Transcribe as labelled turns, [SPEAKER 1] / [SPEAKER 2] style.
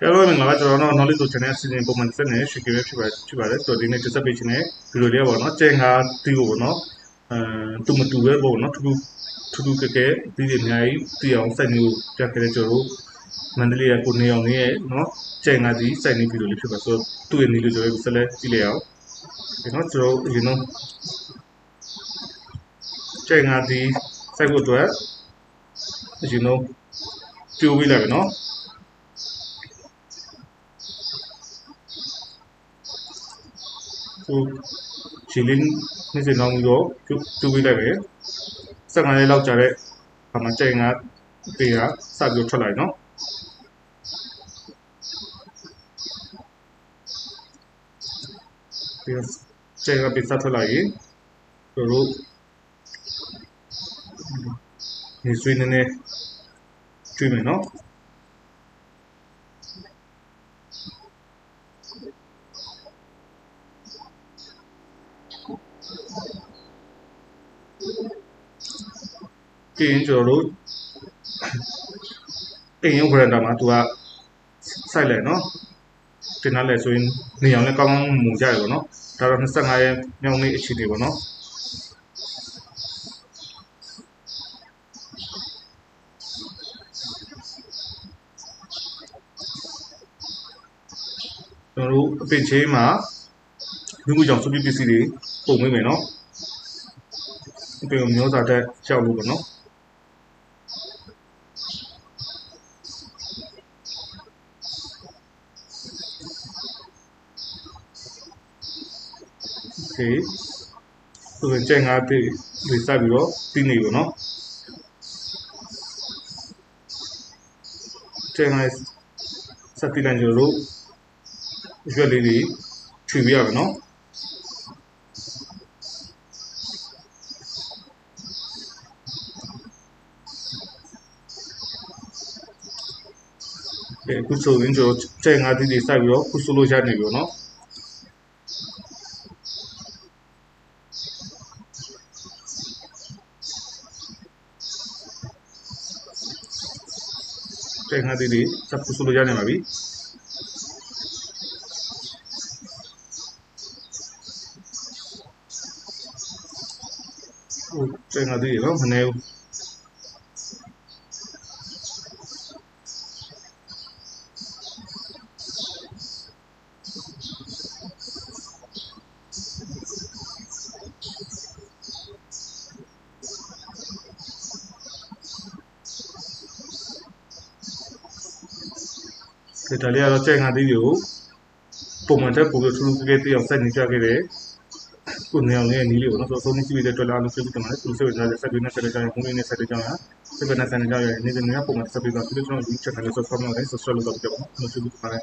[SPEAKER 1] ကဲလို့မင်္ဂလာပါကျွန်တော်တို့ knowledge ဆို channel အစီအစဉ်ပုံမှန်ဆက်နေရှိကြရဖြစ်ပါတယ်ဖြစ်ပါတယ်ဆိုတော့ဒီနေ့တက်ဆက်ပေးခြင်းနဲ့ဗီဒီယိုလေးပေါ့နော်ကျဲငါတီးကိုပေါ့နော်အဲတူမတူပဲပေါ့နော်ထူးထူးထူးကဲကဲတီးတွေအများကြီးတီးအောင်စိုက်နေကိုပြခဲ့တဲ့ကျွန်တော်တို့မန္တလေးကကိုနေအောင်လေးရဲ့နော်ကျဲငါတီးစိုက်နေဗီဒီယိုလေးဖြစ်ပါဆိုတော့သူ့ရဲ့နေလို့ကျွန်တော်တို့ဆက်လက်ကြည့်လိုက်အောင်ဒီနော်ကျွန်တော်တို့ဒီနော်ကျဲငါတီးစိုက်ဖို့အတွက်ဒီနော်ပြိုးပေးလိုက်ပဲနော် ဟိုခြေလေးနေ့စဉ်ကောင်းပြီးတော့ကျူးပေးလိုက်ပဲ15ရက်လောက်ကြာတဲ့အခါမှာကြိုင်ကပေးကစပြီးထွက်လာတယ်နော်ပြီးတော့ကြိုင်ကပေးစထွက်လာရင်တို့တို့နေဆွေးနေနေကျွေးမယ်နော် ပြီးရင်ကျွန်တော်တို့အိမ်ရုပ် brand မှာသူကစိုက်လိုက်နော်တင်လာလဲဆိုရင်နေအောင်လည်းကောင်းကောင်းမူကြရပေါ့နော်ဒါတော့25ရက်မြောက်နေ့အခြေအနေပေါ့နော်ကျွန်တော်တို့အပင်ချင်းမှာလူမှုကြောင့်စုပြပစ္စည်းတွေပုံမိမယ်နော်အပင်ကိုမျိုးစားတက်ကြောက်လို့ပေါ့နော် စေဆိုရင်ကျန်ငါးတိတွေစပြီးတော့ပြီးနေပြီနော်ကျန်ငါးစပ်ပြီးလိုက်ကြလို့ရွက်လေးတွေခြွေပြရမယ်နော်အခုဆိုရင်ကျွန်တော်ကျန်ငါးတိတွေစပြီးတော့ခုဆိုလို့ရနေပြီနော် တဲ့ငါသေးလေးစပ်ပူဆိုလို့ရနေပါပြီဟိုတဲ့ငါသေးရောမနေဘူး ဒီတလေးကတော့တဲ့ငါသေးကိုပုံမှန်တက်ပို့ပြီးထူးထူးကဲကဲတအောင်ဆက်နေကြခဲ့တယ်ကိုနေအောင်လည်းနီးလေးပေါ့နော်ဆိုတော့သုံးကြည့်ပြီးတဲ့တော်လာလို့ပြောပြီးတမန်လည်းသူစိတ်ဝင်စားတဲ့ဆက်ပြီးနဲ့ဆက်တဲ့ကြောင်းပုံလေးနဲ့ဆက်တဲ့ကြောင်းဟာစိတ်ကနဲ့ဆက်တဲ့ကြောင်းရဲ့နေ့စဉ်နေ့ပုံမှန်ဆက်ပြီးတော့ဒီလိုကျွန်တော်ဒီ channel လေး subscribe လုပ်တယ် subscribe လုပ်တော့ပြပါမယ်လို့ပြောပြီးပါတယ်